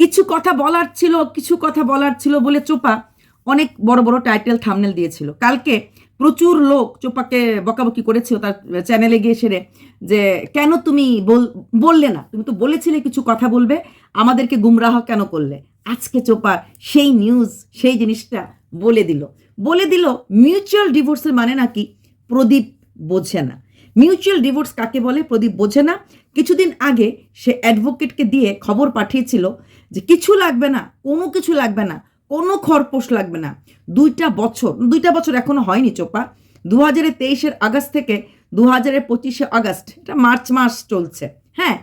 কিছু কথা বলার ছিল, কিছু কথা বলার ছিল বলে চোপা অনেক বড় বড় টাইটেল থামনেল দিয়েছিল। কালকে প্রচুর লোক চোপাকে বকাবকি করেছিল তার চ্যানেলে গিয়ে সেরে যে, কেন তুমি বল- বললে না? তুমি তো বলেছিলে কিছু কথা বলবে, আমাদেরকে গুমরাহ কেন করলে? আজকে চোপা সেই নিউজ সেই জিনিসটা বলে দিল। বলে দিল মিউচুয়াল ডিভোর্সের মানে নাকি প্রদীপ বোঝে না? মিউচুয়াল ডিভোর্স কাকে বলে? প্রদীপ বোঝে না। কিছুদিন আগে সে অ্যাডভোকেটকে দিয়ে খবর পাঠিয়েছিল যে কিছু লাগবে না, কোনো কিছু লাগবে না, কোনো খরপোশ লাগবে না। দুইটা বছর দুইটা বছর এখনও হয়নি চোপা। দু হাজারের তেইশের আগস্ট থেকে দু হাজারের পঁচিশে আগস্ট, এটা মার্চ মাস চলছে হ্যাঁ?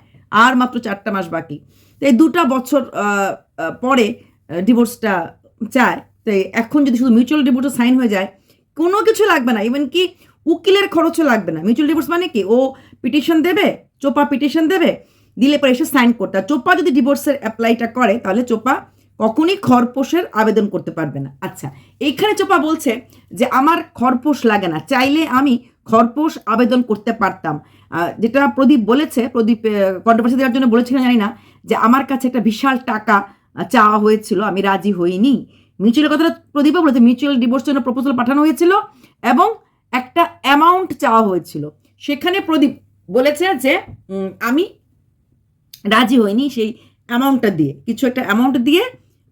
আর মাত্র চারটা মাস বাকি। তো এই দুটা বছর পরে ডিভোর্সটা চায়। তো এখন যদি শুধু মিউচুয়াল ডিভোর্সে সাইন হয়ে যায়, কোনো কিছু লাগবে না ইভেন কি উকিলের খরচও লাগবে না। মিউচুয়াল ডিভোর্স মানে কি? ও পিটিশন দেবে, চোপা পিটিশন দেবে দিলে পরে এসে সাইন করতে আর চোপা যদি ডিভোর্সের অ্যাপ্লাইটা করে, তাহলে চোপা কখনই খরপোশের আবেদন করতে পারবে না। আচ্ছা এইখানে চোপা বলছে যে, আমার খরপোশ লাগে না। চাইলে আমি খরপোশ আবেদন করতে পারতাম। যেটা প্রদীপ বলেছে, প্রদীপ কন্ট্রোভার্সি দেওয়ার জন্য বলেছিলেন, জানি না, যে, আমার কাছে একটা বিশাল টাকা চাওয়া হয়েছিল, আমি রাজি হইনি। মিউচুয়াল কথাটা প্রদীপও বলেছে মিউচুয়াল ডিভোর্সের জন্য প্রপোজাল পাঠানো হয়েছিল এবং একটা অ্যামাউন্ট চাওয়া হয়েছিল। সেখানে প্রদীপ বলেছে যে আমি রাজি হয়নি সেই অ্যামাউন্টটা দিয়ে। কিছু একটা অ্যামাউন্ট দিয়ে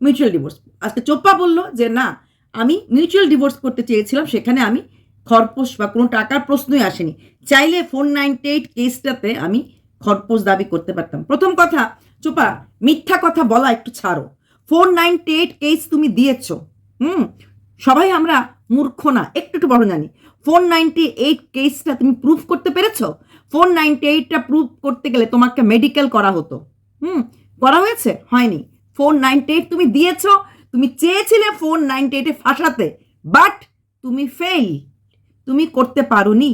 মিউচুয়াল ডিভোর্স আজকে চোপ্পা বলল যে, না, আমি মিউচুয়াল ডিভোর্স করতে চেয়েছিলাম, সেখানে আমি খরপোশ বা কোনো টাকার প্রশ্নই আসেনি। চাইলে ফোর নাইনটি এইট কেসটাতে আমি খরপোশ দাবি করতে পারতাম। প্রথম কথা, চোপা, মিথ্যা কথা বলা একটু ছাড়ো। ফোর নাইনটি এইট কেস তুমি দিয়েছ, হুম? সবাই আমরা মূর্খ না একটু একটু বড় জানি। ফোর নাইনটি এইট কেসটা তুমি প্রুফ করতে পেরেছ? ফোর নাইনটি এইটটা প্রুফ করতে গেলে তোমাকে মেডিকেল করা হতো। হুম, করা হয়েছে? হয়নি। ফোর নাইনটি এইট তুমি দিয়েছ, তুমি চেয়েছিলে ফোর নাইনটি এইটে ফাঁসাতে বাট তুমি ফেল তুমি করতে পারোনি।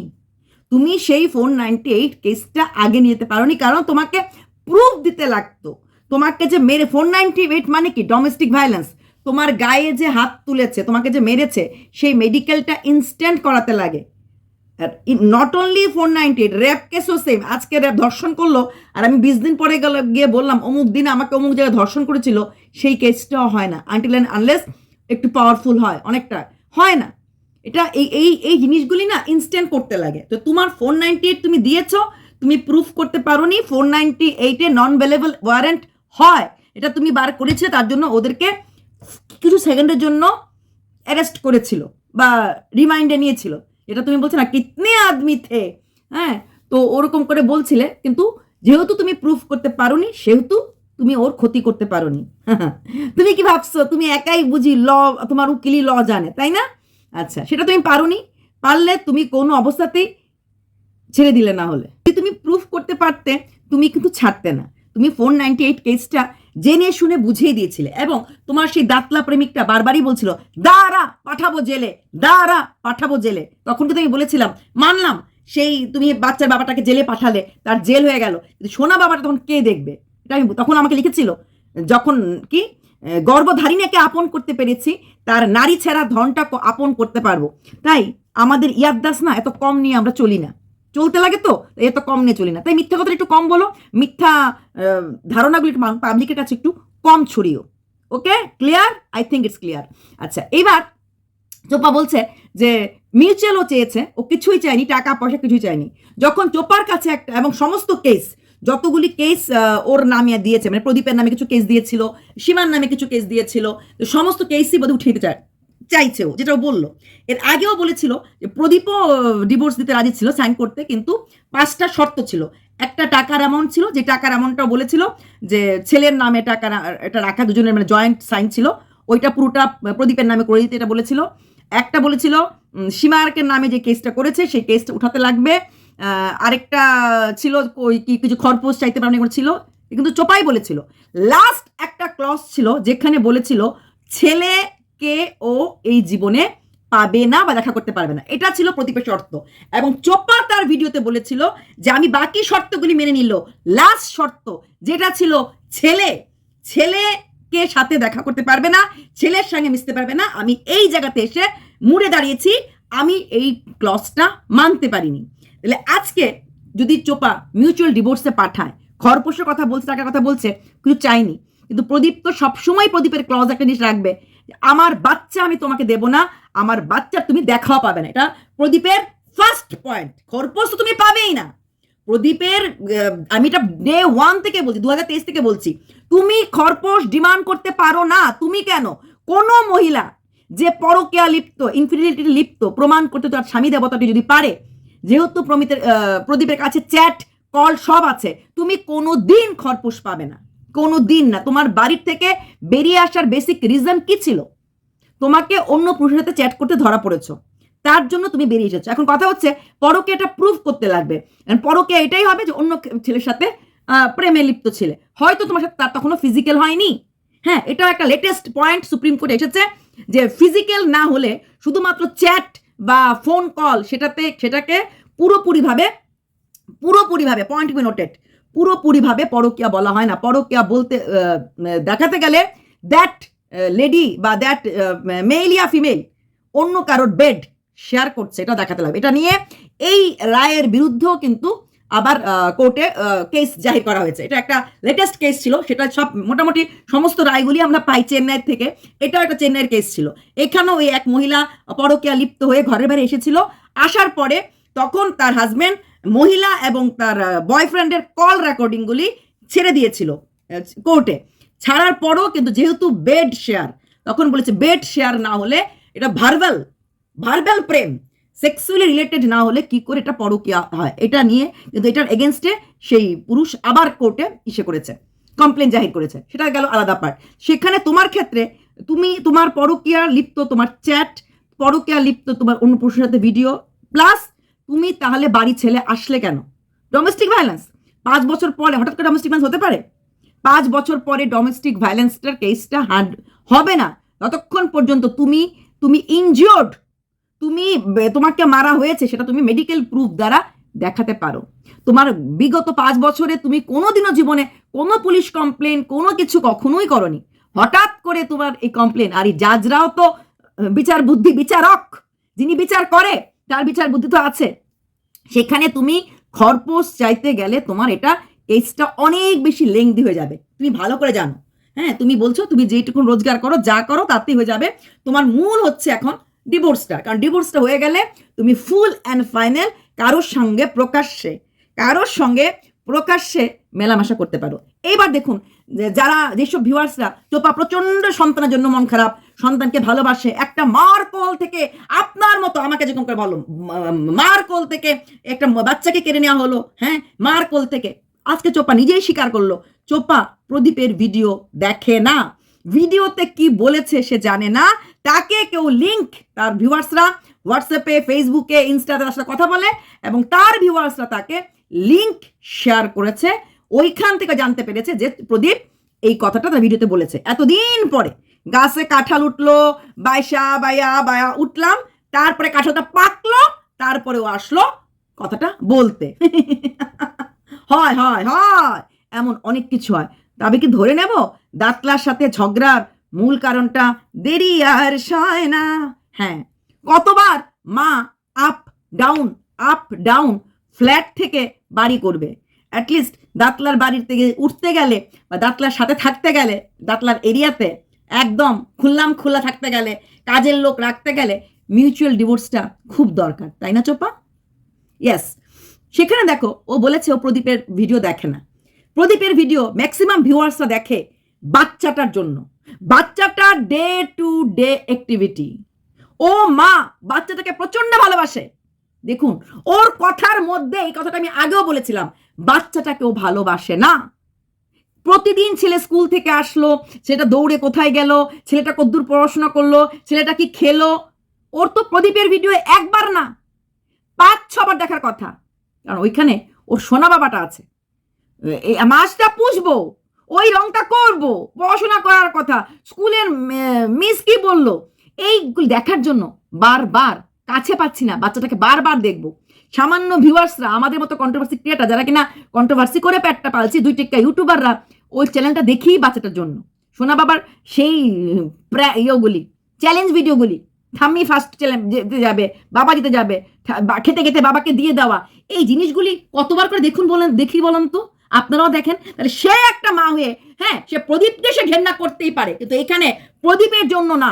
তুমি সেই ফোর নাইনটি এইট কেসটা আগে নিয়ে যেতে পারোনি, কারণ তোমাকে প্রুফ দিতে লাগতো। তোমাকে যে মেরে, ফোর নাইনটি এইট মানে কি? ডোমেস্টিক ভায়োলেন্স তোমার গায়ে যে হাত তুলেছে, তোমাকে যে মেরেছে, সেই মেডিকেলটা ইনস্ট্যান্ট করাতে লাগে। Not only four ninety rape কেসও same আজকে র্যাপ ধর্ষণ করল, আর আমি বিশ দিন পরে গেল, গিয়ে বললাম, অমুক দিন আমাকে অমুক জায়গায় ধর্ষণ করেছিল, সেই কেসটাও হয় না। আনটিল অ্যান্ড আনলেস একটু পাওয়ারফুল হয়, অনেকটা। হয় না। এটা এই এই এই জিনিসগুলি না ইনস্ট্যান্ট করতে লাগে। তো তোমার ফোর নাইনটি এইট তুমি দিয়েছ, তুমি প্রুফ করতে পারো নি ফোর নাইনটি এইটে নন ভ্যালেবল ওয়ারেন্ট হয়। এটা তুমি বার করেছিলে তার জন্য ওদেরকে কিছু সেকেন্ডের জন্য অ্যারেস্ট করেছিল, বা রিমাইন্ডে নিয়েছিল। এটা তুমি বলছো না, কিতনে আদমি থে? হ্যাঁ তো ওরকম করে বলছিলে, কিন্তু যেহেতু তুমি প্রুফ করতে পারোনি, সেহেতু তুমি ওর ক্ষতি করতে পারোনি। তুমি কি ভাবছ? তুমি একাই বুঝি ল, তোমার উকিলি ল জানে, তাই না? আচ্ছা সেটা তুমি পারোনি, পারলে তুমি কোনো অবস্থাতেই ছেড়ে দিলে না হলে। তুমি প্রুফ করতে পারতে, তুমি কিন্তু ছাড়তে না। তুমি ফোর নাইনটি এইট কেসটা জেনে শুনে বুঝিয়ে দিয়েছিলে। এবং তোমার সেই দাতলা প্রেমিকটা বারবারই বলছিল, দাঁড়া, পাঠাবো জেলে, দাঁড়া, পাঠাবো জেলে। তখন কিন্তু আমি বলেছিলাম, মানলাম, সেই তুমি বাচ্চার বাবাটাকে জেলে পাঠালে, তার জেল হয়ে গেল। সোনা বাবাটা তখন কে দেখবে? এটা আমি তখন আমাকে লিখেছিল, যখন কি গর্ভধারিণীকে আপন করতে পেরেছি, তার নারী ছেঁড়া ধনটা আপন করতে পারব। তাই আমাদের ইয়াদ্দাস না এত কম নিয়ে আমরা চলি না। চলতে লাগে তো এত কম নিয়ে চলি না। তাই মিথ্যা কথাটা একটু কম বলো, মিথ্যা ধারণাগুলি পাবলিকের কাছে একটু কম ছড়িও। Okay clear I think it's clear আচ্ছা এইবার চোপা বলছে যে মিউচুয়ালও চেয়েছে, ও কিছুই চায়নি টাকা পয়সা কিছুই চায়নি। যখন চোপার কাছে একটা, এবং সমস্ত কেস যতগুলি কেস ওর নামে দিয়েছে মানে প্রদীপের নামে কিছু কেস দিয়েছিল, সীমার নামে কিছু কেস দিয়েছিল সমস্ত কেসই বোধহয় উঠিয়ে চায়। চাইছে ও যেটা বলল। এর আগেও বলেছিল যে প্রদীপও ডিভোর্স দিতে রাজি ছিল সাইন করতে, কিন্তু পাঁচটা শর্ত ছিল। একটা টাকার অ্যামাউন্ট ছিল, যে টাকার অ্যামাউন্টটাও বলেছিল যে ছেলের নামে টাকা এটা রাখা, দুজনের মানে জয়েন্ট সাইন ছিল, ওইটা পুরোটা প্রদীপের নামে করে দিতে এটা বলেছিল। একটা বলেছিল সীমার্কের নামে যে কেসটা করেছে, সেই কেসটা উঠাতে লাগবে। আরেকটা ছিল, ওই কি, কিছু খরপোশ চাইতে এগুলো ছিল, কিন্তু চোপাই বলেছিল। লাস্ট একটা ক্লস ছিল, যেখানে বলেছিল ছেলেকে ও এই জীবনে পাবে না বা দেখা করতে পারবে না। এটা ছিল প্রদীপের শর্ত। এবং চোপা তার ভিডিওতে বলেছিল যে, আমি বাকি শর্তগুলি মেনে নিল। লাস্ট শর্ত যেটা ছিল ছেলে। ছেলেকে সাথে দেখা করতে পারবে না, ছেলের সঙ্গে মিশতে পারবে না। আমি এই জায়গাতে এসে মুড়ে দাঁড়িয়েছি। আমি এই ক্লসটা মানতে পারিনি। তাহলে আজকে যদি চোপা মিউচুয়াল ডিভোর্সে পাঠায় খরপোশের কথা বলছে টাকার কথা বলছে কিছু চাইনি। কিন্তু প্রদীপ তো সবসময় প্রদীপের ক্লজ একটা জিনিস রাখবে। আমার বাচ্চা আমি তোমাকে দেব না, আমার বাচ্চা তুমি দেখাও পাবে না। এটা প্রদীপের ফার্স্ট পয়েন্ট খরপোশ তো তুমি পাবেই না। প্রদীপের আমি এটা ডে ওয়ান থেকে বলছি দু হাজার তেইশ থেকে বলছি। তুমি খরপোশ ডিমান্ড করতে পারো না, তুমি কেন? কোনো মহিলা যে পরকেয়া লিপ্ত ইনফিডিলিটি লিপ্ত, প্রমাণ করতে তার স্বামী দেবতাটি যদি পারে, যেহেতু প্রমিতের প্রদীপের কাছে চ্যাট কল সব আছে, তুমি কোনো দিন খরপোশ পাবে না। কোনো দিন না। তোমার বাড়ির থেকে বেরিয়ে আসার বেসিক রিজন কি ছিল? তোমাকে অন্য পুরুষের সাথে চ্যাট করতে ধরা পড়েছো। তার জন্য তুমি বেরিয়ে এসেছ। এখন কথা হচ্ছে, পরকে এটা প্রুভ করতে লাগবে। পরকে এটাই হবে যে অন্য ছেলের সাথে প্রেমে লিপ্ত ছিলে। হয়তো তোমার সাথে তার তখনও ফিজিক্যাল হয়নি। হ্যাঁ এটা একটা লেটেস্ট পয়েন্ট সুপ্রিম কোর্টে এসেছে যে ফিজিক্যাল না হলে শুধুমাত্র চ্যাট বা ফোন কল সেটাতে, সেটাকে পুরোপুরিভাবে পুরোপুরিভাবে পয়েন্ট বি নোটেড পুরোপুরিভাবে পরকিয়া বলা হয় না। পরকিয়া বলতে দেখাতে গেলে দ্যাট লেডি বা দ্যাট মেল ইয়া ফিমেল অন্য কারোর বেড শেয়ার করছে, এটা দেখাতে লাগবে। এটা নিয়ে এই রায়ের বিরুদ্ধেও কিন্তু আবার কোর্টে কেস জাহির করা হয়েছে। এটা একটা লেটেস্ট কেস ছিল, সেটা সব মোটামুটি সমস্ত রায়গুলি আমরা পাই চেন্নাইয়ের থেকে। এটাও একটা চেন্নাইয়ের কেস ছিল। এখানেও ওই এক মহিলা পরকীয়া লিপ্ত হয়ে ঘরের বাইরে এসেছিল। আসার পরে তখন তার হাজবেন্ড মহিলা এবং তার বয়ফ্রেন্ডের কল রেকর্ডিংগুলি ছেড়ে দিয়েছিল কোর্টে ছাড়ার পরও কিন্তু যেহেতু বেড শেয়ার তখন বলেছে বেড শেয়ার না হলে এটা ভার্বাল ভার্বাল প্রেম সেক্সুয়ালি রিলেটেড না হলে কি করে এটা পরকীয়া হয়? এটা নিয়ে কিন্তু এটার এগেনস্টে সেই পুরুষ আবার কোর্টে ইসে করেছে কমপ্লেন জাহির করেছে। সেটা গেল আলাদা পার্ট সেখানে তোমার ক্ষেত্রে তুমি, তোমার পরকীয়া লিপ্ত তোমার চ্যাট পরকীয়া লিপ্ত তোমার অন্য পুরুষের সাথে ভিডিও প্লাস তুমি তাহলে বাড়ি ছেলে আসলে কেন? ডোমেস্টিক ভায়োলেন্স পাঁচ বছর পরে হঠাৎ করে ডোমেস্টিক ভায়োলেন্স হতে পারে? পাঁচ বছর পরে ডোমেস্টিক ভায়োলেন্সটার কেসটা হার্ড হবে না। ততক্ষণ পর্যন্ত তুমি তুমি ইনজিওর্ড তুমি তোমাকে মারা হয়েছে, সেটা তুমি মেডিকেল প্রুফ দ্বারা দেখাতে পারো। তোমার বিগত পাঁচ বছরে তুমি কোনোদিনও জীবনে কোনো পুলিশ কমপ্লেন কোনো কিছু কখনোই করনি। হঠাৎ করে তোমার এই কমপ্লেন আর এই জাজরাও তো বিচার বুদ্ধি বিচারক, যিনি বিচার করে, তার বিচার বুদ্ধি তো আছে। সেখানে তুমি খরপোশ চাইতে গেলে তোমার এটা কেসটা অনেক বেশি লেংদি হয়ে যাবে। তুমি ভালো করে জানো। হ্যাঁ তুমি বলছো, তুমি যেটুকু রোজগার করো, যা করো, তাতেই হয়ে যাবে। তোমার মূল হচ্ছে এখন ডিভোর্সটা কারণ ডিভোর্সটা হয়ে গেলে তুমি ফুল অ্যান্ড ফাইনাল কারোর সঙ্গে প্রকাশ্যে, কারোর সঙ্গে প্রকাশ্যে মেলামেশা করতে পারো। এইবার দেখুন যারা যেসব ভিউয়ার্সরা চোপা প্রচণ্ড সন্তানের জন্য মন খারাপ, সন্তানকে ভালোবাসে, একটা মার কোল থেকে আপনার মতো আমাকে যেরকম করে বলো মার কোল থেকে একটা বাচ্চাকে কেড়ে নেওয়া হলো হ্যাঁ? মার কোল থেকে। আজকে চোপা নিজেই স্বীকার করল, চোপা প্রদীপের ভিডিও দেখে না। ভিডিওতে কি বলেছে সে জানে না। তাকে কেউ লিংক তার ভিউয়ার্সরা হোয়াটসঅ্যাপে ফেসবুকে ইনস্টাতে তার সাথে কথা বলে এবং তার ভিউয়ার্সরা তাকে লিংক শেয়ার করেছে। ওইখান থেকে জানতে পেরেছে যে প্রদীপ এই কথাটা তার ভিডিওতে বলেছে। এতদিন পরে গাছে কাঁঠাল উঠল বাইসা বায়া বায়া উঠলাম, তারপরে কাঁঠালটা পাকলো তারপরে ও আসলো কথাটা বলতে। হয় হয় হয়, এমন অনেক কিছু হয়। তবে কি ধরে নেব? দাঁতলার সাথে ঝগড়ার মূল কারণটা দেরি আর সয় না। হ্যাঁ কতবার মা up down up down flat থেকে বাড়ি করবে। অ্যাটলিস্ট দাঁতলার বাড়ির থেকে উঠতে গেলে বা দাঁতলার সাথে থাকতে গেলে, দাঁতলার এরিয়াতে একদম খুললাম খোলা থাকতে গেলে, কাজের লোক রাখতে গেলে মিউচুয়াল ডিভোর্সটা খুব দরকার, তাই না চোপা? ইয়েস সেখানে দেখো, ও বলেছে ও প্রদীপের ভিডিও দেখে না। প্রদীপের ভিডিও ম্যাক্সিমাম ভিউয়ার্সরা দেখে বাচ্চাটার জন্য। বাচ্চাটার ডে টু ডে অ্যাক্টিভিটি ও মা বাচ্চাটাকে প্রচণ্ড ভালোবাসে। দেখুন, ওর কথার মধ্যে এই কথাটা আমি আগেও বলেছিলাম বাচ্চাটাকে ও ভালোবাসে না। প্রতিদিন ছেলে স্কুল থেকে আসলো, ছেলেটা দৌড়ে কোথায় গেল, ছেলেটা কদ্দূর পড়াশোনা করল, ছেলেটা কি খেলো? ওর তো প্রদীপের ভিডিও একবার না, পাঁচ, ছবার দেখার কথা। কারণ ওইখানে ওর সোনা বাবাটা আছে। মাছটা পুষবো, ওই রংটা করব, পড়াশোনা করার কথা। স্কুলের মিস কি বলল? এইগুলো দেখার জন্য বারবার, কাছে পাচ্ছি না, বাচ্চাটাকে বারবার দেখব। সামান্য ভিউয়ার্সরা, আমাদের মতো কন্ট্রোভার্সি ক্রিয়েটার যারা কিনা কন্ট্রোভার্সি করে পেটটা পালছি, দুই টেক্কা ইউটিউবাররা ওই চ্যানেলটা দেখি বাচ্চাটার জন্য। সোনা বাবার সেই ইয়েগুলি চ্যালেঞ্জ ভিডিওগুলি ঠাম্মি ফার্স্ট চ্যালেঞ্জ যেতে যাবে, বাবা যেতে যাবে খেতে খেতে বাবাকে দিয়ে দেওয়া, এই জিনিসগুলি কতবার করে দেখুন বলেন, দেখি বলেন তো, আপনারাও দেখেন, তাহলে সে একটা মা হয়ে হ্যাঁ সে প্রদীপকে সে ঘেন্না করতেই পারে, কিন্তু এখানে প্রদীপের জন্য না,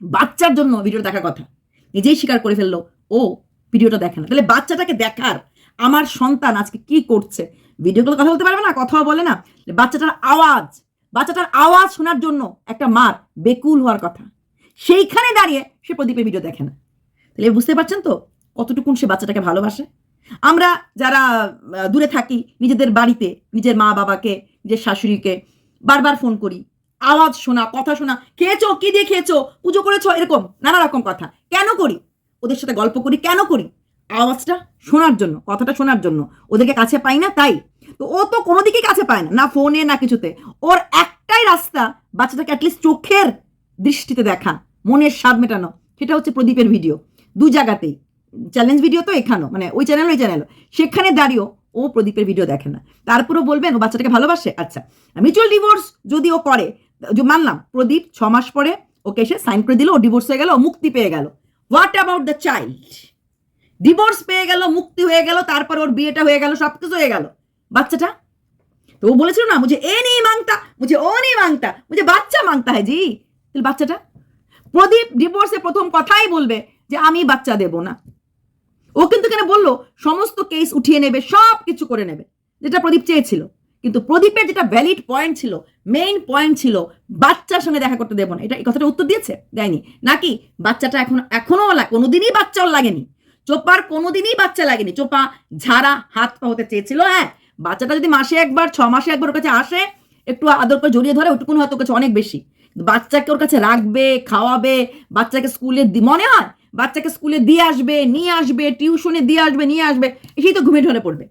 বাচ্চার জন্য ভিডিওটা দেখার কথা, নিজেই স্বীকার করে ফেলল, ও ভিডিওটা দেখে না। তাহলে বাচ্চাটাকে দেখার আমার সন্তান আজকে কি করছে? ভিডিওগুলো কথা বলতে পারবে না? কথাও বলে না। বাচ্চাটার আওয়াজ বাচ্চাটার আওয়াজ শোনার জন্য একটা মার বেকুল হওয়ার কথা। সেইখানে দাঁড়িয়ে সে প্রদীপের ভিডিও দেখে না। তাহলে বুঝতে পারছেন তো কতটুকুন সে বাচ্চাটাকে ভালোবাসে? আমরা যারা দূরে থাকি, নিজেদের বাড়িতে নিজের মা বাবাকে, নিজের শাশুড়িকে বারবার ফোন করি, আওয়াজ শোনা, কথা শোনা, খেয়েছো, কি দিয়ে খেয়েছো, পুজো করেছ, এরকম নানা রকম কথা। কেন করি? ওদের সাথে গল্প করি, কেন করি? আওয়াজটা শোনার জন্য, কথাটা শোনার জন্য। ওদেরকে কাছে পাই না, তাই। তো ও তো কোনো দিকেই কাছে পায় না না ফোনে না কিছুতে। ওর একটাই রাস্তা, বাচ্চাটাকে অ্যাটলিস্ট চোখের দৃষ্টিতে দেখা, মনের স্বাদ মেটানো, সেটা হচ্ছে প্রদীপের ভিডিও দু জায়গাতেই। চ্যালেঞ্জ ভিডিও তো এখানেও মানে ওই চ্যানেল ওই চ্যানেল সেখানে দাঁড়িয়েও ও প্রদীপের ভিডিও দেখে না। তারপরেও বলবেন, ও বাচ্চাটাকে ভালোবাসে? আচ্ছা। মিউচুয়াল ডিভোর্স যদি ও করে মানলাম, প্রদীপ ছ মাস পরে ওকে এসে সাইন করে দিল, ও ডিভোর্স হয়ে গেল, ও মুক্তি পেয়ে গেল। What about the child divorce পেয়ে গেল, মুক্তি হয়ে গেল, তারপর ওর বিয়েটা হয়ে গেল সব কিছু হয়ে গেল। বাচ্চাটা? তো ও বলেছিল না, মুঝে এ নেই মাংতা, মুঝে ও নেই মাংতা, মুঝে বাচ্চা মাংতা হ্যাঁ জি। তাহলে বাচ্চাটা? প্রদীপ ডিভোর্সে প্রথম কথাই বলবে যে, আমি বাচ্চা দেব না। ও কিন্তু কেন বলল, সমস্ত কেস উঠিয়ে নেবে সব কিছু করে নেবে। যেটা প্রদীপ চেয়েছিল। কিন্তু প্রদীপের যেটা ভ্যালিড পয়েন্ট ছিল মেইন পয়েন্ট ছিল বাচ্চার সঙ্গে দেখা করতে দেবো না। এটা এই কথাটা উত্তর দিয়েছে? দেয়নি। নাকি বাচ্চাটা এখন এখনও লা- কোনোদিনই বাচ্চা ওর লাগেনি। চোপার কোনোদিনই বাচ্চা লাগেনি। চোপা ঝাড়া হাত পা হতে চেয়েছিল হ্যাঁ। বাচ্চাটা যদি মাসে একবার, ছ মাসে একবার ওর কাছে আসে, একটু আদর করে জড়িয়ে ধরে ওটুকুন হয়তো কাছে অনেক বেশি। বাচ্চাকে ওর কাছে রাখবে, খাওয়াবে, বাচ্চাকে স্কুলে মনে হয় বাচ্চাকে স্কুলে দিয়ে আসবে, নিয়ে আসবে, টিউশনে দিয়ে আসবে, নিয়ে আসবে এসেই তো ঘুমে ঢলে পড়বে।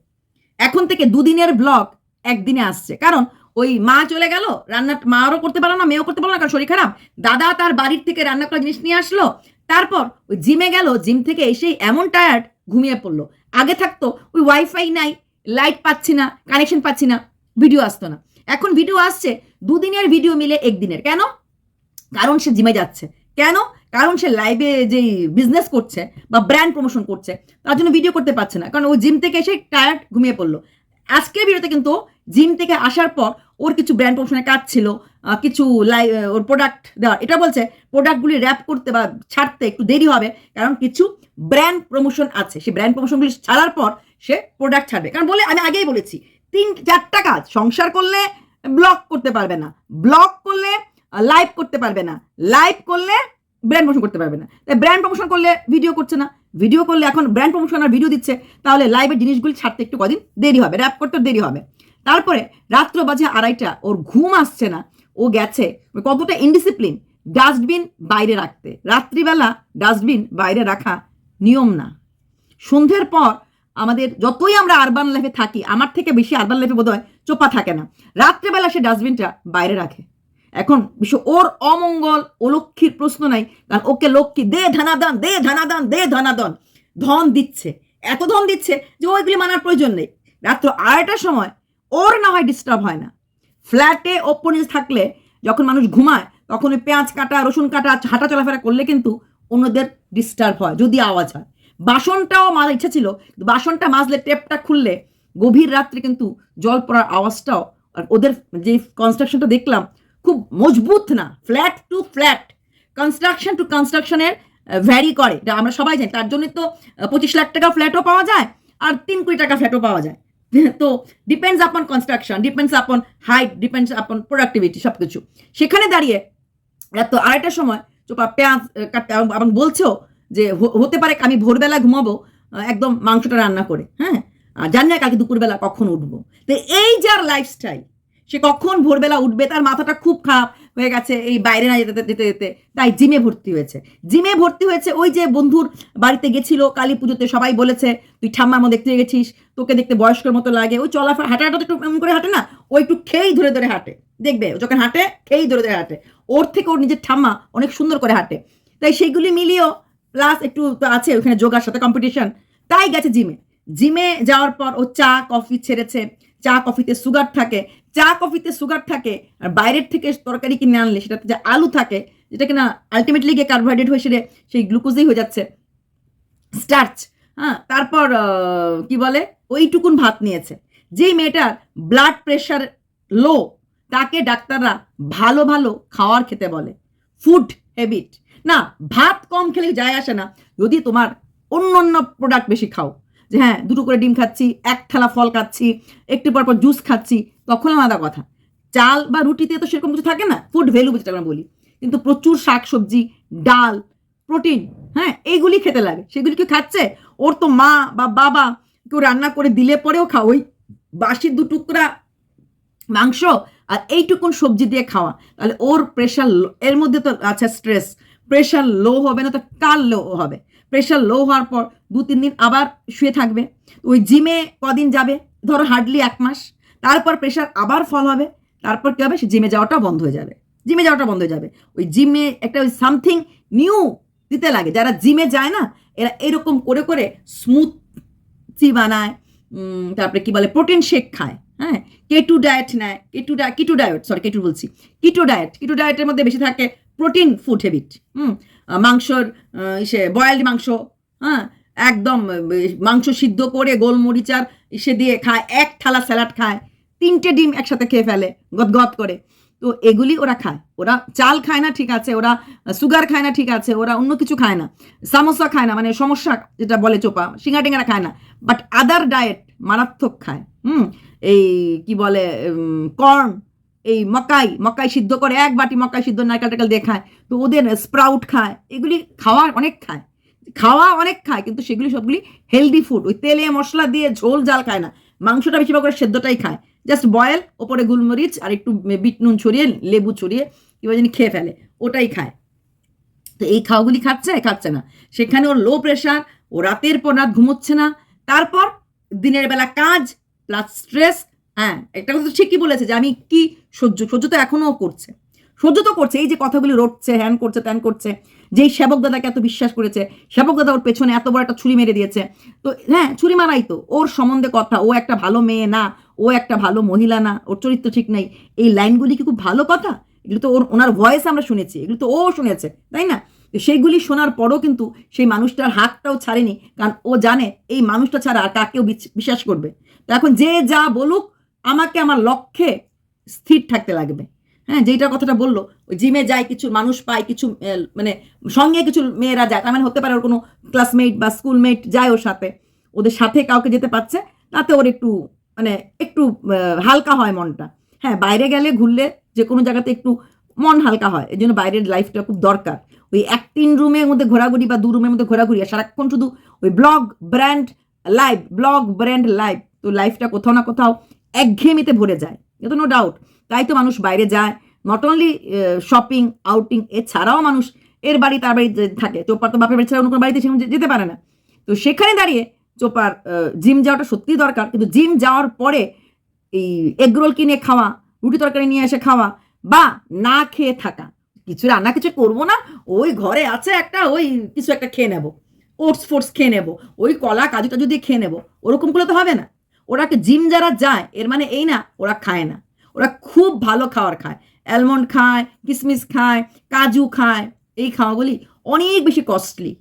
এখন থেকে দুদিনের ব্লগ একদিনে আসছে। কারণ ওই মা চলে গেল, রান্না মারও করতে পারল না, মেয়েও করতে পারল না, কারণ শরীর খারাপ। দাদা তার বাড়ির থেকে রান্না করা জিনিস নিয়ে আসলো। তারপর ওই জিমে গেল, জিম থেকে এসেই এমন টায়ার্ড ঘুমিয়ে পড়ল। আগে থাকতো ওই ওয়াইফাই নাই লাইট পাচ্ছি না কানেকশন পাচ্ছি না ভিডিও আসতো না। এখন ভিডিও আসছে, দুদিনের ভিডিও মিলে একদিনের। কেন? কারণ সে জিমে যাচ্ছে। কেন? কারণ সে লাইভে যে বিজনেস করছে বা ব্র্যান্ড প্রমোশন করছে, তার জন্য ভিডিও করতে পারছে না। কারণ ও জিম থেকে এসে টায়ার্ড ঘুমিয়ে পড়ল। আজকের ভিডিওতে কিন্তু জিম থেকে আসার পর ওর কিছু ব্র্যান্ড প্রমোশনের কাজ ছিল কিছু লাই ওর প্রোডাক্ট দেওয়ার। এটা বলছে প্রোডাক্টগুলি র্যাপ করতে বা ছাড়তে একটু দেরি হবে, কারণ কিছু ব্র্যান্ড প্রমোশন আছে। সেই ব্র্যান্ড প্রমোশনগুলি ছাড়ার পর সে প্রোডাক্ট ছাড়বে। কারণ বলে, আমি আগেই বলেছি, তিন, চারটা কাজ, সংসার করলে ব্লগ করতে পারবে না ব্লগ করলে লাইভ করতে পারবে না লাইভ করলে ব্র্যান্ড প্রমোশন করতে পারবে না। ব্র্যান্ড প্রমোশন করলে ভিডিও করছে না ভিডিও করলে এখন ব্র্যান্ড প্রমোশন আর ভিডিও দিচ্ছে, তাহলে লাইভের জিনিসগুলি ছাড়তে একটু কদিন দেরি হবে র্যাপ করতে দেরি হবে। তারপরে রাত্র বাজে আড়াইটা, ওর ঘুম আসছে না, ও গেছে। কতটা ইনডিসিপ্লিন ডাস্টবিন বাইরে রাখতে। রাত্রিবেলা ডাস্টবিন বাইরে রাখা নিয়ম না। সন্ধ্যের পর আমাদের যতই আমরা আরবান লাইফে থাকি, আমার থেকে বেশি আরবান লাইফে বোধ হয় চোপা থাকে না। রাত্রেবেলা সে ডাস্টবিনটা বাইরে রাখে। এখন বিশ্ব ওর অমঙ্গল অলক্ষীর প্রশ্ন নাই। কারণ ওকে লক্ষ্মী দে ধানাদান দে ধানাদান দে ধানাদান, ধন দিচ্ছে। এত ধন দিচ্ছে যে ওইগুলি মানার প্রয়োজন নেই। রাত্র আড়াইটার সময় ওর না হয় ডিস্টার্ব হয় না। ফ্ল্যাটে ওপর নিচে থাকলে যখন মানুষ ঘুমায়, তখন ওই পেঁয়াজ কাটা, রসুন কাটা, হাঁটা চলাফেরা করলে কিন্তু অন্যদের ডিস্টার্ব হয়, যদি আওয়াজ হয়। বাসনটাও মারার ইচ্ছা ছিল বাসনটা মাজলে, টেপটা খুললে গভীর রাত্রে কিন্তু জল পড়ার আওয়াজটাও আর ওদের যে কনস্ট্রাকশনটা দেখলাম খুব মজবুত না flat to flat construction to কনস্ট্রাকশনের ভ্যারি করে। এটা আমরা সবাই জানি। তার জন্য তো পঁচিশ লাখ টাকা ফ্ল্যাটও পাওয়া যায় আর তিন কোটি টাকা ফ্ল্যাটও পাওয়া যায়। তো depends upon construction depends upon height depends upon productivity সব কিছু সেখানে দাঁড়িয়ে, রাত তো আড়াইটার সময় চোপা পেঁয়াজ কাটতে, এবং বলছো যে হতে পারে আমি ভোরবেলা ঘুমাবো একদম মাংসটা রান্না করে হ্যাঁ? আর জানি না কালকে দুপুরবেলা কখন উঠবো। তো এই যার লাইফস্টাইল সে কখন ভোরবেলা উঠবে, তার মাথাটা খুব খারাপ হয়ে গেছে এই বাইরে না যেতে যেতে যেতে। তাই জিমে ভর্তি হয়েছে। জিমে ভর্তি হয়েছে ওই যে বন্ধুর বাড়িতে গেছিল, কালী পুজোতে সবাই বলেছে, তুই ঠাম্মার মতো দেখতে গেছিস, তোকে দেখতে বয়স্কের মতো লাগে। ওই চলাফেরা হাঁটা হাঁটা একটু এমন করে হাঁটে না, ও একটু খেয়েই ধরে ধরে হাঁটে। দেখবে যখন হাঁটে, খেয়েই ধরে ধরে হাঁটে। ওর থেকে ওর নিজের ঠাম্মা অনেক সুন্দর করে হাঁটে। তাই সেইগুলি মিলিয়েও প্লাস একটু তো আছে ওখানে যোগার সাথে কম্পিটিশন তাই গেছে জিমে। জিমে যাওয়ার পর ও চা, কফি ছেড়েছে। চা কফিতে সুগার থাকে, চা কফিতে সুগার থাকে, আর বাইরের থেকে তরকারি কিনে আনলে সেটাতে যে আলু থাকে, যেটা কিনা আলটিমেটলি গিয়ে কার্বোহাইড্রেট হয়ে সেরে সেই গ্লুকোজেই হয়ে যাচ্ছে। স্টার্চ হ্যাঁ তারপর কি বলে? ওইটুকুন ভাত নিয়েছে। যেই মেয়েটার ব্লাড প্রেশার লো তাকে ডাক্তাররা ভালো ভালো খাওয়ার খেতে বলে। ফুড হ্যাবিট না, ভাত কম খেলে যায় আসে না। যদি তোমার অন্য অন্য প্রোডাক্ট বেশি খাও যে হ্যাঁ দুটো করে ডিম খাচ্ছি, এক থালা ফল খাচ্ছি, একটু পর পর জুস খাচ্ছি, তখন আলাদা কথা। চাল বা রুটিতে তো সেরকম কিছু থাকে না ফুড ভ্যালু যেটা আমরা বলি। কিন্তু প্রচুর শাক সবজি ডাল, প্রোটিন হ্যাঁ এইগুলি খেতে লাগে। সেগুলি কি খাচ্ছে? ওর তো মা বা বাবা কেউ রান্না করে দিলে পরেও খাও। ওই বাসি দু টুকরা মাংস আর এইটুকুন সবজি দিয়ে খাওয়া। তাহলে ওর প্রেশার এর মধ্যে তো আছে স্ট্রেস প্রেশার লো হবে না, তো কার লো হবে। প্রেশার লো হওয়ার পর দু, তিন দিন আবার শুয়ে থাকবে। ওই জিমে কদিন যাবে? ধরো হার্ডলি এক মাস। তারপর প্রেশার আবার ফল হবে। তারপর কী হবে? সে জিমে যাওয়াটা বন্ধ হয়ে যাবে। জিমে যাওয়াটা বন্ধ হয়ে যাবে। ওই জিমে একটা ওই সামথিং নিউ দিতে লাগে। যারা জিমে যায় না, এরা এরকম করে করে স্মুথি বানায় তারপরে কি বলে প্রোটিন শেক খায়। হ্যাঁ? কেটু ডায়েট নেয়। Keto diet keto diet sorry keto বলছি। কিটো ডায়েট কিটো ডায়েটের মধ্যে বেশি থাকে প্রোটিন ফুড হ্যাবিট হুম? মাংসর ইসে বয়েলড মাংস হ্যাঁ? একদম মাংস সিদ্ধ করে গোলমরিচার ইসে দিয়ে খায়, এক থালা স্যালাড খায়, তিনটে ডিম একসাথে খেয়ে ফেলে গদগদ করে। তো এগুলি ওরা খায়। ওরা চাল খায় না, ঠিক আছে, ওরা সুগার খায় না, ঠিক আছে, ওরা অন্য কিছু খায় না। সামোসা খায় না মানে সমস্যা যেটা বলে চোপা সিঙ্গা টিঙ্গারা খায় না। বাট আদার ডায়েট মারাত্মক খায়, হুম? এই কি বলে কর্ন এই মকাই মকাই সিদ্ধ করে, এক বাটি মকাই সিদ্ধ নারকেল টারকেল দিয়ে খায়। তো ওদের স্প্রাউট খায়। এগুলি খাওয়া অনেক খায়। খাওয়া অনেক খায়, কিন্তু সেগুলি সবগুলি হেলদি ফুড ওই তেলে মশলা দিয়ে ঝোল জাল খায় না। মাংসটা বেশিরভাগ করে সেদ্ধটাই খায়। জাস্ট বয়েল ওপরে গুলমরিচ আর একটু বিট নুন ছড়িয়ে, লেবু ছড়িয়ে কিংবা জানি খেয়ে ফেলে, ওটাই খায়। তো এই খাওয়াগুলি খাচ্ছে খাচ্ছে না। সেখানে ওর লো প্রেশার ও রাতের পর রাত ঘুমোচ্ছে না। তারপর দিনের বেলা কাজ প্লাস স্ট্রেস হ্যাঁ একটা কথা ঠিকই বলেছে যে আমি কি সহ্য সহ্য তো এখনও করছে। সহ্য তো করছে, এই যে কথাগুলি রটছে, হ্যান করছে, ত্যান করছে, যেই সেবক দাদাকে এত বিশ্বাস করেছে, সেবক দাদা ওর পেছনে এত বড় একটা ছুরি মেরে দিয়েছে। তো হ্যাঁ ছুরি মারাই তো, ওর সম্বন্ধে কথা, ও একটা ভালো মেয়ে না, ও একটা ভালো মহিলা না, ওর চরিত্র ঠিক নেই, এই লাইনগুলি কি খুব ভালো কথা? এগুলো তো ওর, ওনার ভয়েস আমরা শুনেছি, এগুলো তো ও শুনেছে, তাই না? সেইগুলি শোনার পরও কিন্তু সেই মানুষটার হাতটাও ছাড়েনি, কারণ ও জানে এই মানুষটা ছাড়া আর কাকেও বিশ্বাস করবে। তো এখন যে যা বলুক আমাকে আমার লক্ষ্যে স্থির থাকতে লাগবে। হ্যাঁ যেইটার কথাটা বলল জিমে যায়, কিছু মানুষ পায়, কিছু মানে সঙ্গে কিছু মেয়েরা যায়, তার মানে হতে পারে ওর কোনো ক্লাসমেট বা স্কুলমেট যায় ওর সাথে। ওদের সাথে কাউকে যেতে পারছে, তাতে ওর একটু মানে একটু হালকা হয় মনটা। হ্যাঁ বাইরে গেলে ঘুরলে যে কোনো জায়গাতে একটু মন হালকা হয় এই জন্য বাইরের লাইফটা খুব দরকার। ওই এক তিন রুমের মধ্যে ঘোরাঘুরি বা দু রুমের মধ্যে ঘোরাঘুরি, আর সারাক্ষণ শুধু ওই blog brand live blog brand live তো লাইফটা কোথাও না কোথাও একঘেয়েমিতে ভরে যায়। এত নো ডাউট তাই তো মানুষ বাইরে যায়। নট অনলি শপিং আউটিং এছাড়াও মানুষ এর বাড়ি তার বাড়ি থাকে, চোপার তো বাপের বাড়ি ছাড়া অন্য কোনো বাড়িতে যেতে পারে না। তো সেখানে দাঁড়িয়ে চোপার জিম যাওয়াটা সত্যিই দরকার। কিন্তু জিম যাওয়ার পরে এই এগরোল কিনে খাওয়া, রুটি তরকারি নিয়ে এসে খাওয়া, বা না খেয়ে থাকা, কিছু রান্না কিছু করব না, ওই ঘরে আছে একটা, ওই কিছু একটা খেয়ে নেব। ওটস ফোটস খেয়ে নেব, ওই কলা কাজু টাজু দিয়ে খেয়ে নেব, ওরকম করলে তো হবে না। ওরাকে জিম যারা যায়, এর মানে এই না, ওরা খায় না। ওরা খুব ভালো খাবার খায়। অ্যালমন্ড খায়, কিসমিস খায়, কাজু খায়, এই খাওয়াগুলি অনেক বেশি কস্টলি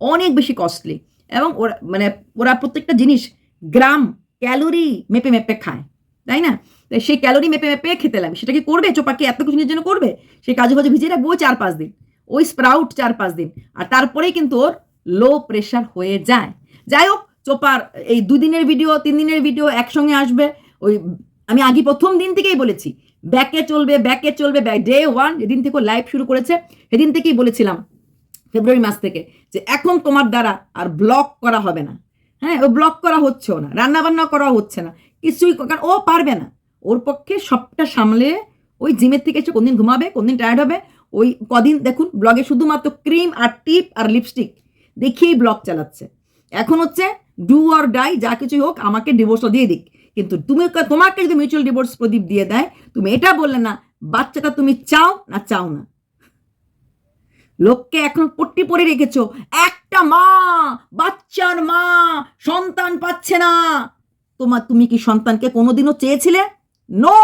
অনেক বেশি কস্টলি এবং ওরা মানে ওরা প্রত্যেকটা জিনিস গ্রাম ক্যালোরি মেপে মেপে খায়, তাই না? তাই সেই ক্যালোরি মেপে মেপে খেতে লাগে। সেটা কি করবে? চোপাকে এত কিছু জন্য করবে? সেই কাজু ফাজু ভিজিয়ে রাখবে চার পাঁচ দিন। ওই স্প্রাউট চার পাঁচ দিন। আর তারপরেই কিন্তু ওর লো প্রেশার হয়ে যায়। যাই হোক চোপার, এই দুদিনের ভিডিও তিন দিনের ভিডিও একসঙ্গে আসবে। ওই, আমি আগে প্রথম দিন থেকেই বলেছি ব্যাকে চলবে ব্যাকে চলবে ব্যাক ডে ওয়ান যেদিন থেকে লাইভ শুরু করেছে, সেদিন থেকেই বলেছিলাম ফেব্রুয়ারি মাস থেকে, যে এখন তোমার দ্বারা আর ব্লক করা হবে না। হ্যাঁ ও ব্লক করা হচ্ছেও না রান্না বান্না করা হচ্ছে না, কিছুই কারণ ও পারবে না। ওর পক্ষে সবটা সামলে, ওই জিমের থেকে এসে কোনদিন ঘুমাবে, কোনদিন টায়ার্ড হবে, ওই কদিন, দেখুন ব্লগে শুধুমাত্র ক্রিম আর টিপ আর লিপস্টিক দেখিয়েই ব্লগ চালাচ্ছে। এখন হচ্ছে ডু অর ডাই যা কিছুই হোক, আমাকে ডিভোর্সও দিয়ে দিক। কিন্তু তুমি তোমাকে যদি মিউচুয়াল ডিভোর্স প্রদীপ দিয়ে দেয়, তুমি এটা বললে না, বাচ্চাটা তুমি চাও না চাও না। লোককে এখন পট্টি পরে রেখেছো। একটা মা, বাচ্চার মা, সন্তান পাচ্ছে না। তোমার, তুমি কি সন্তানকে কোনোদিনও চেয়েছিলে? নো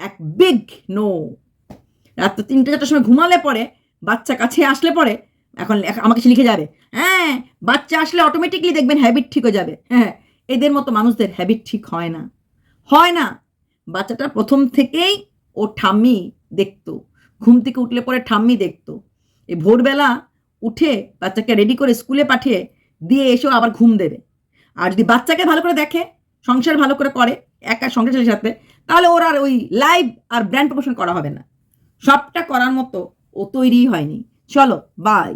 এক বিগ নো রাত তিনটে, চারটার সময় ঘুমালে পরে, বাচ্চা কাছে আসলে পরে এখন আমাকে সে লিখে যাবে। হ্যাঁ বাচ্চা আসলে অটোমেটিকলি দেখবেন হ্যাবিট ঠিক হয়ে যাবে। হ্যাঁ এদের মতো মানুষদের হ্যাবিট ঠিক হয় না। হয় না। বাচ্চাটা প্রথম থেকেই ও ঠাম্মি দেখতো। ঘুম থেকে উঠলে পরে ঠাম্মি দেখতো। এই ভোরবেলা উঠে বাচ্চাকে রেডি করে স্কুলে পাঠিয়ে দিয়ে এসেও আবার ঘুম দেবে। আর যদি বাচ্চাকে ভালো করে দেখে, সংসার ভালো করে করে, একা সংসার সাথে তাহলে ওর আর ওই লাইভ আর ব্র্যান্ড প্রমোশন করা হবে না। সবটা করার মতো ও তৈরি হয়নি। চলো বাই